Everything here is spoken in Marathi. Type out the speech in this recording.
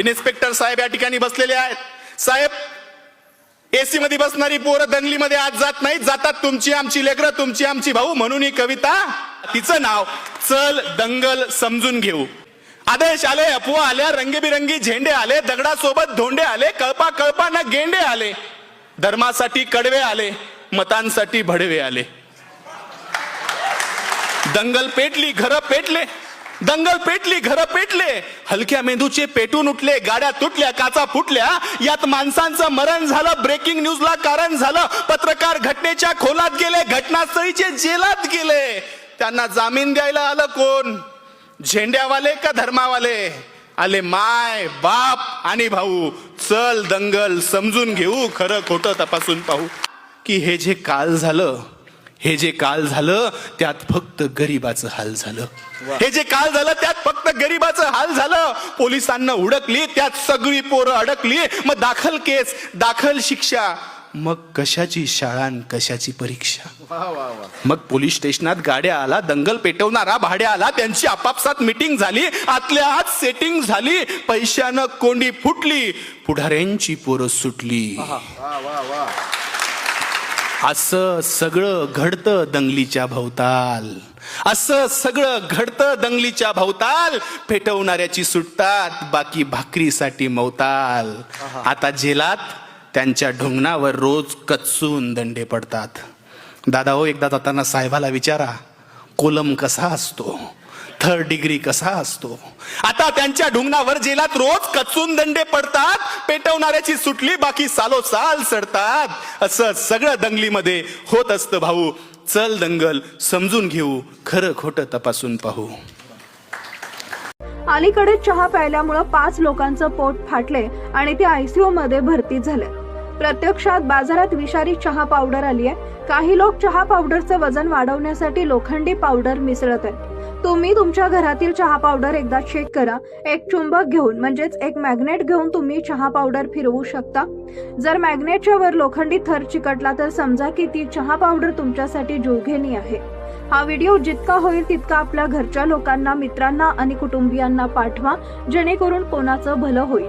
इन्स्पेक्टर साहेब या ठिकाणी बसलेले आहेत. साहेब एसी मध्ये बसणारी पोरं दंगलीमध्ये आज जात नाही जातात तुमची आमची लेकरं तुमची आमची भाऊ म्हणून ही कविता तिचं नाव चल दंगल समजून घेऊ. आदेश आले अफवा आल्या रंगीबिरंगी झेंडे आले दगडासोबत धोंडे आले कळपा कळपा ना गेंडे आले धर्मासाठी कडवे आले मतांसाठी भडवे आले. दंगल पेटली घर पेटले दंगल पेटली घर पेटले. हलक्या मेंदूचे पेटून उठले गाड्या तुटल्या काचा फुटल्या. यात माणसांचं मरण झालं ब्रेकिंग न्यूजला कारण झालं. पत्रकार घटनेच्या खोलात गेले घटनास्थळीचे जेलात गेले. त्यांना जामीन द्यायला आलं कोण? झेंड्यावाले का धर्मावाले? आले माय बाप आणि भाऊ. चल दंगल समजून घेऊ खरं खोटं तपासून पाहू. की हे जे काल झालं हे जे काल झालं त्यात फक्त गरीबाचं हाल झालं. हे जे काल झालं त्यात फक्त गरीबाचं हाल झालं. पोलिसांना उडकली त्यात सगळी पोरं अडकली. मग दाखल केस दाखल शिक्षा. मग कशाची शाळा कशाची परीक्षा? मग पोलीस स्टेशनात गाड्या आला दंगल पेटवणारा भाड्या आला त्यांची आपापसात मिटिंग झाली आतल्या आत सेटिंग झाली पैशानं कोंडी फुटली पुढाऱ्यांची पोरं सुटली. असं सगळं घडतं दंगलीच्या भोवताल. असं सगळं घडतं दंगलीच्या भोवताल. पेटवणाऱ्याची सुटतात बाकी भाकरीसाठी मवताल. आता जेलात त्यांच्या ढुंगणावर रोज कचून दंडे पडतात. दादा हो एकदा जाताना साहेबाला विचारा कोलम कसा असतो? थर्ड डिग्री कसा असतो? आता त्यांच्या ढुंगणावर जेलात रोज कचून दंडे पडतात पेटवणाऱ्याची सुटली बाकी सालो साल सडतात. असं सगळं दंगलीमध्ये होत असतं भाऊ. चल दंगल समजून घेऊ खरं खोटं तपासून पाहू. अलीकडे चहा प्यायल्यामुळं पाच लोकांचं पोट फाटले आणि ते आयसीयू मध्ये भरती झाले. प्रत्यक्षात बाजारात विषारी चहा पावडर आली आहे काही लोक चहा पावडरचं वजन वाढवण्यासाठी लोखंडी पावडर मिसळत आहेत. तुम्ही तुमच्या घरातील चहा पावडर एकदा चेक करा. एक चुंबक घेऊन म्हणजेच एक मॅग्नेट घेऊन तुम्ही चहा पावडर फिरवू शकता. जर मॅग्नेटच्या वर लोखंडी थर चिकटला तर समजा की ती चहा पावडर तुमच्यासाठी जोघेनी आहे. हा व्हिडिओ जितका होईल तितका आपल्या घरच्या लोकांना मित्रांना आणि कुटुंबियांना पाठवा जेणेकरून कोणाचं भलं होईल.